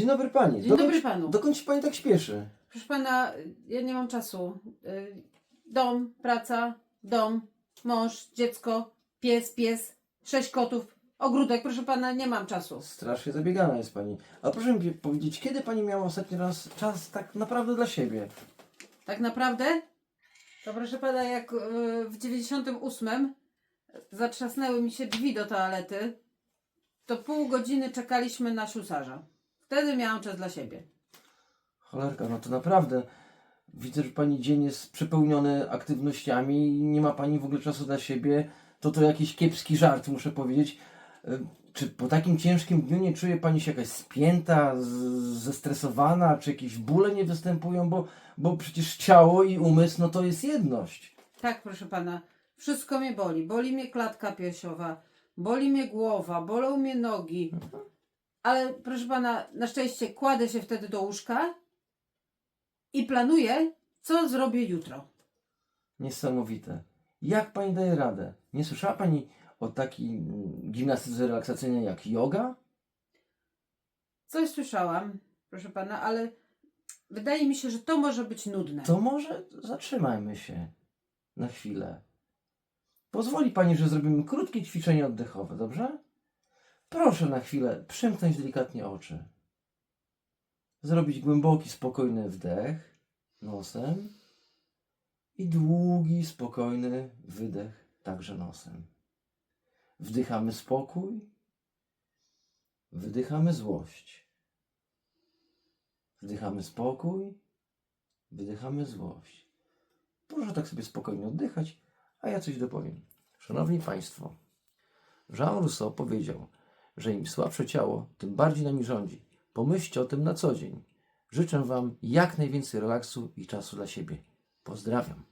Dzień dobry pani. Dzień dokąd, dobry panu. Dokąd się pani tak śpieszy? Proszę pana, ja nie mam czasu. Y, Dom, praca, dom, mąż, dziecko, pies, pies, sześć kotów, ogródek. Proszę pana, nie mam czasu. Strasznie zabiegana jest pani. A proszę mi powiedzieć, kiedy pani miała ostatni raz czas tak naprawdę dla siebie? Tak naprawdę? To proszę pana, jak y, w 98 zatrzasnęły mi się drzwi do toalety, to pół godziny czekaliśmy na ślusarza. Wtedy miałam czas dla siebie. Cholerka, no to naprawdę. Widzę, że pani dzień jest przepełniony aktywnościami i nie ma pani w ogóle czasu dla siebie. To to jakiś kiepski żart, muszę powiedzieć. Y, Czy po takim ciężkim dniu nie czuje pani się jakaś spięta, zestresowana, czy jakieś bóle nie występują? Bo, bo przecież ciało i umysł, no to jest jedność. Tak, proszę pana, wszystko mnie boli. Boli mnie klatka piersiowa, boli mnie głowa, bolą mnie nogi. Ale proszę pana, na szczęście kładę się wtedy do łóżka i planuję, co zrobię jutro. Niesamowite. Jak pani daje radę? Nie słyszała pani o takiej mm, gimnastyce relaksacyjnej jak yoga? Coś słyszałam, proszę pana, ale wydaje mi się, że to może być nudne. To może zatrzymajmy się na chwilę. Pozwoli pani, że zrobimy krótkie ćwiczenie oddechowe, dobrze? Proszę na chwilę przymknąć delikatnie oczy. Zrobić głęboki, spokojny wdech nosem i długi, spokojny wydech także nosem. Wdychamy spokój, wydychamy złość. Wdychamy spokój, wydychamy złość. Proszę tak sobie spokojnie oddychać, a ja coś dopowiem. Szanowni Państwo, Jean Rousseau powiedział, że im słabsze ciało, tym bardziej nami rządzi. Pomyślcie o tym na co dzień. Życzę Wam jak najwięcej relaksu i czasu dla siebie. Pozdrawiam.